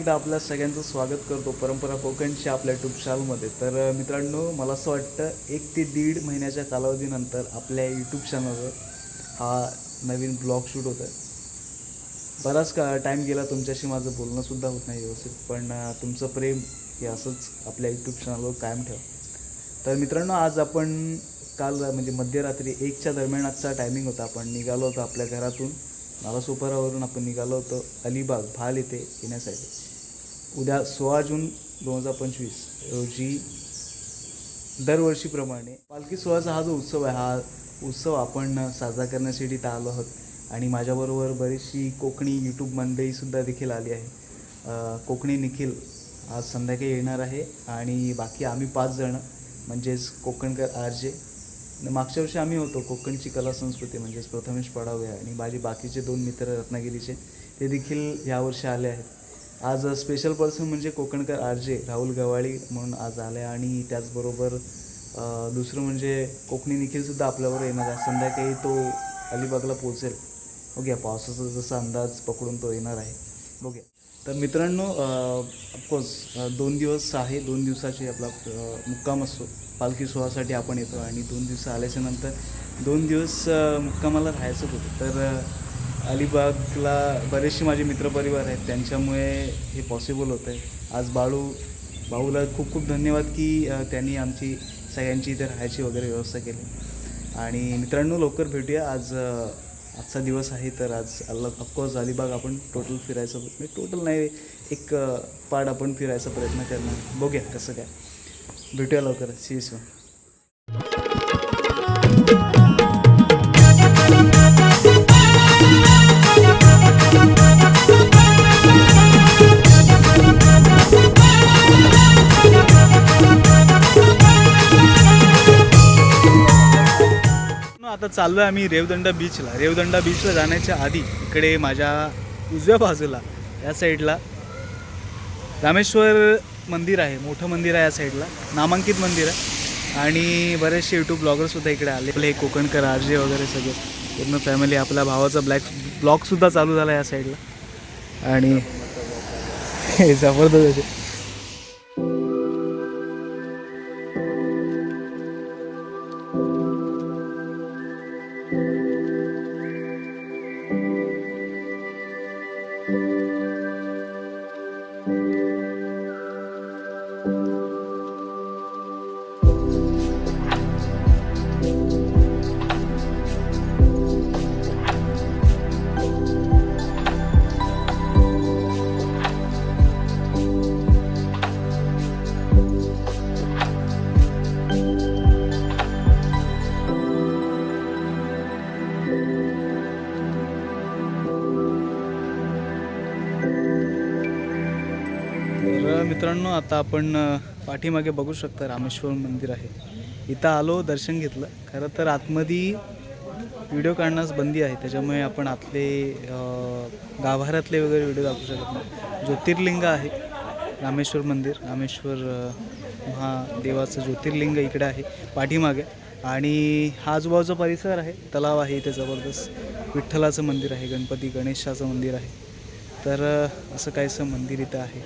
एकदा आपल्या सगळ्यांचं स्वागत करतो परंपरा कोकणच्या आपल्या यूट्यूब तर मित्रांनो मला असं वाटतं एक ते दीड महिन्याच्या कालावधीनंतर आपल्या यूट्यूब चॅनलवर हा नवीन ब्लॉग शूट होत आहे बराच का टाईम गेला तुमच्याशी माझं बोलणंसुद्धा होत नाही व्यवस्थित पण तुमचं प्रेम हे असंच आपल्या यूट्यूब चॅनलवर कायम ठेवा. तर मित्रांनो आज आपण काल म्हणजे मध्यरात्री एकच्या दरम्यान आजचा टायमिंग होता. आपण निघालो होतो आपल्या घरातून. नालासोपारावरून आपण निघालो होतो. अलिबाग भाल येथे येण्यासाठी. उद्या सोळा जून दोन हजार पंचवीस रोजी दरवर्षीप्रमाणे पालखी सोहळ्याचा हा जो उत्सव आहे हा उत्सव आपण साजरा करण्यासाठी इथं आलो आहोत. आणि माझ्याबरोबर बरीचशी कोकणी यूट्यूब मंडळीसुद्धा देखील आली आहे. कोकणी निखिल आज संध्याकाळी येणार आहे आणि बाकी आम्ही पाच जणं म्हणजेच कोकणकर आर जे मागच्या वर्षी आम्ही होतो कोकणची कला संस्कृती म्हणजेच प्रथमेश पडावे आणि माझे बाकीचे दोन मित्र रत्नागिरीचे ते देखील यावर्षी आले आहेत. आज स्पेशल पर्सन म्हणजे कोकणकर आर जे राहुल गवाळी म्हणून आज आले आणि त्याचबरोबर दुसरं म्हणजे कोकणी निखिलसुद्धा आपल्यावर येणार आहे. संध्याकाळी तो अलिबागला पोहोचेल. बघूया पावसाचा जसा अंदाज पकडून तो येणार आहे. बघूया. तर मित्रांनो ऑफकोर्स दोन दिवस आहे दोन दिवसाची आपला मुक्काम असतो. पालखी सोहळ्यासाठी आपण येतो आणि दोन दिवस आल्याच्यानंतर दोन दिवस मुक्कामाला राहायचं होतं. तर अलिबागला बरेचसे माझे मित्रपरिवार आहेत. त्यांच्यामुळे हे पॉसिबल होतं आहे आज बाळू भाऊला खूप खूप धन्यवाद की त्यांनी आमची सगळ्यांची इथे राहायची वगैरे व्यवस्था केली. आणि मित्रांनो लवकर भेटूया. आज आजचा दिवस आहे तर आज अल्ला ऑफकोर्स अलिबाग आपण टोटल फिरायचं म्हणजे टोटल नाही एक पार्ट आपण फिरायचा प्रयत्न करणार. बघूया कसं काय. भेटूया लवकर सी आता चाललो आहे आम्ही रेवदंडा बीचला रेवदंडा बीचला जाण्याच्या आधी इकडे माझ्या उजव्या बाजूला या साईडला रामेश्वर मंदिर आहे मोठं मंदिर आहे या साईडला नामांकित मंदिर आहे. आणि बरेचसे यूट्यूब ब्लॉगरसुद्धा इकडे आले. आपले कोकणकर आरजे वगैरे सगळे. पूर्ण फॅमिली आपल्या भावाचा ब्लॅक ब्लॉगसुद्धा चालू झाला या साईडला. आणि हे जबरदस्त मित्रांनो आता आपण पाठीमागे बघू शकता रामेश्वर मंदिर आहे. इथं आलो दर्शन घेतलं. खरं तर आतमध्ये व्हिडिओ काढण्यास बंदी आहे. त्याच्यामुळे आपण आतले गाभाऱ्यातले वगैरे व्हिडिओ दाखवू शकत नाही. ज्योतिर्लिंग आहे रामेश्वर मंदिर. रामेश्वर महादेवाचं ज्योतिर्लिंग इकडे आहे पाठीमागे. आणि हा आजूबाजूचा परिसर आहे. तलाव आहे इथे जबरदस्त. विठ्ठलाचं मंदिर आहे गणपती गणेशाचं मंदिर आहे. तर असं काहीसं मंदिर इथं आहे.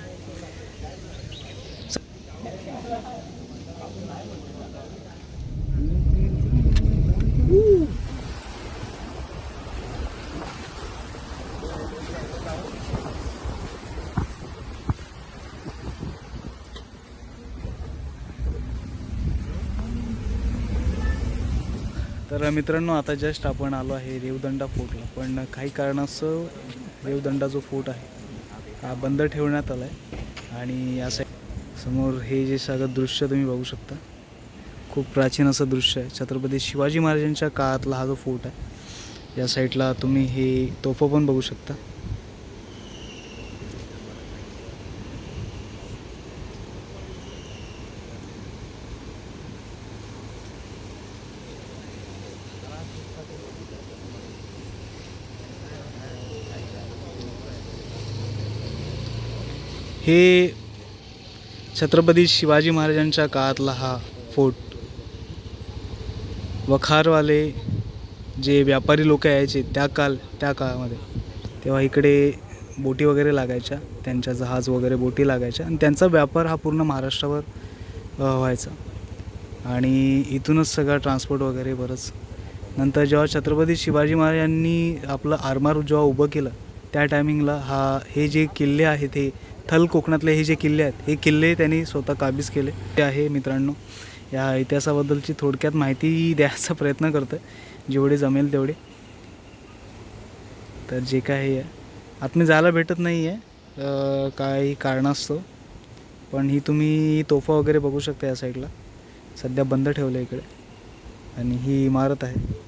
तर मित्रांनो आता जस्ट आपण आलो आहे रेवदंडा फोर्टला पण काही कारणास्तव रेवदंडा जो फोर्ट आहे हा बंद ठेवण्यात आला आहे आणि या साईड समोर हे जे सगळं दृश्य तुम्ही बघू शकता. खूप प्राचीन असं दृश्य आहे. छत्रपती शिवाजी महाराजांच्या काळातला हा जो फोर्ट आहे या साईडला तुम्ही हे तोफं पण बघू शकता. हे छत्रपती शिवाजी महाराजांच्या काळातला हा फोर्ट. वखारवाले जे व्यापारी लोक यायचे त्या काल त्या काळामध्ये. तेव्हा इकडे बोटी वगैरे लागायच्या त्यांच्या जहाज वगैरे बोटी लागायच्या आणि त्यांचा व्यापार हा पूर्ण महाराष्ट्रावर व्हायचा. आणि इथूनच सगळा ट्रान्सपोर्ट वगैरे बरंच. नंतर जेव्हा छत्रपती शिवाजी महाराजांनी आपलं आरमार जेव्हा उभं केलं त्या टायमिंगला हा हे जे किल्ले आहेत हे थल कोकणातले हे जे किल्ले आहेत हे किल्ले त्यांनी स्वतः काबीज केले. ते आहे मित्रांनो या इतिहासाबद्दलची थोडक्यात माहिती द्यायचा प्रयत्न करतो आहे जेवढे जमेल तेवढे. तर जे काही आहे आतमध्ये जायला भेटत नाही आहे काही कारणास्तव. पण ही तुम्ही तोफा वगैरे बघू शकता या साईडला. सध्या बंद ठेवलं आहे इकडे. आणि ही इमारत आहे.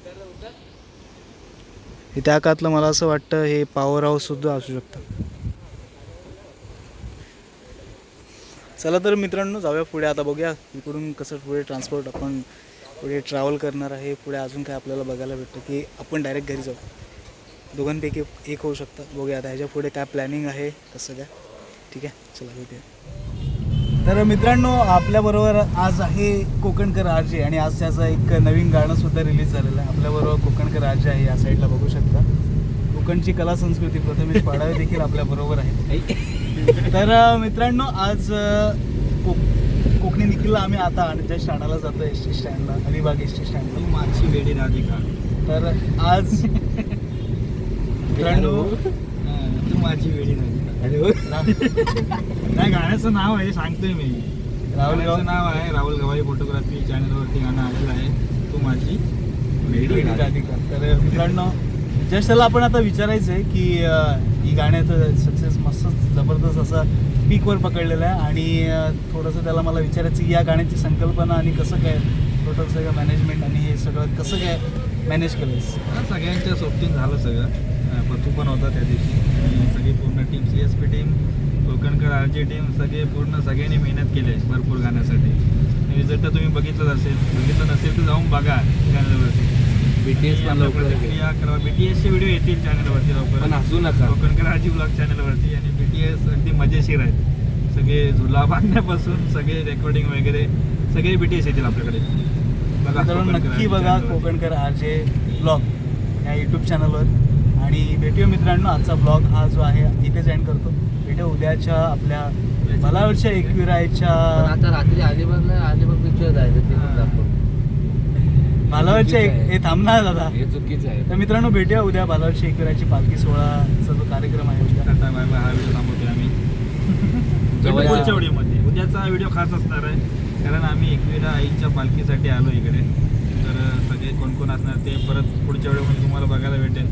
हे त्या काळातलं मला असं वाटतं हे पॉवर हाऊससुद्धा असू शकतं. चला तर मित्रांनो जाऊया पुढे. आता बघूया इकडून कसं पुढे ट्रान्सपोर्ट आपण पुढे ट्रॅव्हल करणार आहे. पुढे अजून काय आपल्याला बघायला भेटतं की आपण डायरेक्ट घरी जाऊ. दोघांपैकी एक होऊ शकतं. बघूया आता ह्याच्या पुढे काय प्लॅनिंग आहे कसं काय. ठीक आहे चला भेटूया. तर मित्रांनो आपल्याबरोबर आज आहे कोकणकर आरजे आणि आज त्याचं एक नवीन गाणंसुद्धा रिलीज झालेलं आहे. आपल्याबरोबर कोकणकर आरजे आहे या साईडला बघू शकता. कोकणची कला संस्कृती प्रथमेश पाडावे देखील आपल्याबरोबर आहे तर मित्रांनो आज अ, को कोकणी निखिलला आम्ही आता जस्ट आणायला जातो एस टी स्टँडला अलिबाग एस टी स्टँडला. माझी वेडी राधिका. तर आज मित्रांनो तू माझी वेडी राधिका. नाही गाण्याचं नाव आहे सांगतोय मी. राहुल गाण्याचं नाव आहे राहुल गवाई फोटोग्राफी चॅनलवरती गाणं आलेलं आहे. तू माझी वेडी राधिका. तर मित्रांनो जस्ट त्याला आपण आता विचारायचं आहे की ही गाण्याचं सक्सेस मस्त जबरदस्त असा पीकवर पकडलेलं आहे. आणि थोडंसं त्याला मला विचारायचं की या गाण्याची संकल्पना आणि कसं काय टोटल सगळं मॅनेजमेंट आणि हे सगळं कसं काय मॅनेज केलं सगळ्यांच्या सोबतीन झालं सगळं. पथू पण होता त्या दिवशी. सगळी पूर्ण team C S P team Kokankar R G team सगळे पूर्ण सगळ्यांनी मेहनत केली आहे भरपूर गाण्यासाठी. रिझल्ट तुम्ही बघितलंच असेल. बघितलं नसेल तर जाऊन बघा. गाण्यावरती. BTS पण लवकर. प्रतिक्रिया करा. बी टी एसचे व्हिडिओ येतील चॅनलवरती लवकर. पण हसू नका. कोकणकर आजी ब्लॉग चॅनलवरती आणि बी टी एस अगदी मजेशीर आहेत. सगळे झुला बांधण्यापासून सगळे रेकॉर्डिंग वगैरे सगळे बी टी एस येतील आपल्याकडे. बघा नक्की बघा. कोकणकर आर जे ब्लॉग या यूट्यूब चॅनलवर आणि भेटूया मित्रांनो आजचा ब्लॉग हा जो आहे इथेच एंड करतो. भेटूया उद्याच्या आपल्या मलावरच्या पण एकविरायच्या आता रात्री अलिबागला अलिबाग पिक्चर जायचं ते पण दाखव भालावरच्या एक हे थांबणार दादा. हे चुकीचं आहे. तर मित्रांनो भेटूया उद्या भालावरच्या एकविरायची पालखी सोहळाचा जो कार्यक्रम आहे उद्या. टाटा बाय बाय हा व्हिडिओ थांबवतोय आम्ही. भेटू. पुढच्या व्हिडिओमध्ये. उद्याचा व्हिडिओ खास असणार आहे कारण आम्ही एकविरा आईच्या पालखीसाठी आलो इकडे. तर सगळे कोण कोण असणार ते परत पुढच्या व्हिडिओमध्ये तुम्हाला बघायला भेटेल.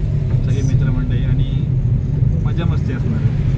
सगळे मित्रमंडळी आणि मजा मस्ती असणार आहे.